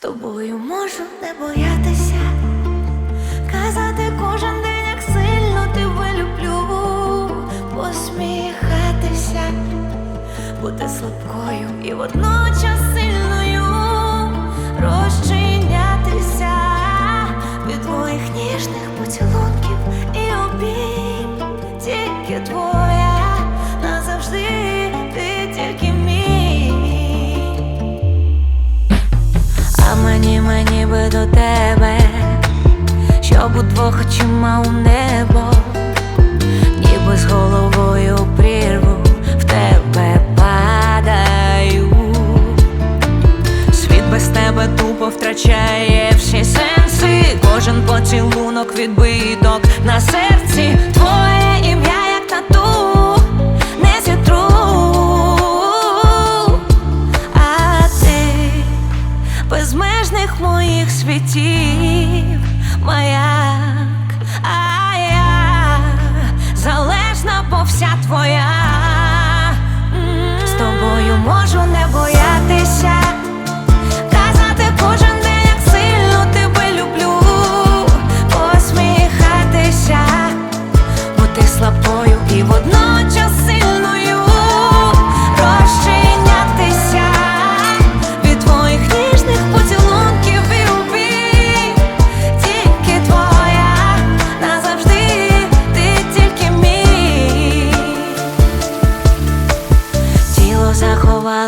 тобою можу не боятися, казати кожен день, як сильно тебе люблю, посміхатися, бути слабкою і водночас сильною, розчинятися від твоїх ніжних поцілунків і обійм, тільки твоя до тебе, щоб удвох очима у небо, ніби з головою прірву в тебе падаю. Світ без тебе тупо втрачає всі сенси. Кожен поцілунок відбиток на серці. Твоє ім'я, безмежних моїх світів, маяк,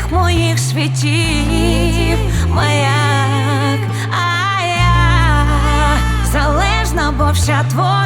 Безмежних моїх світів, маяк, а я залежна, бо вся твоя.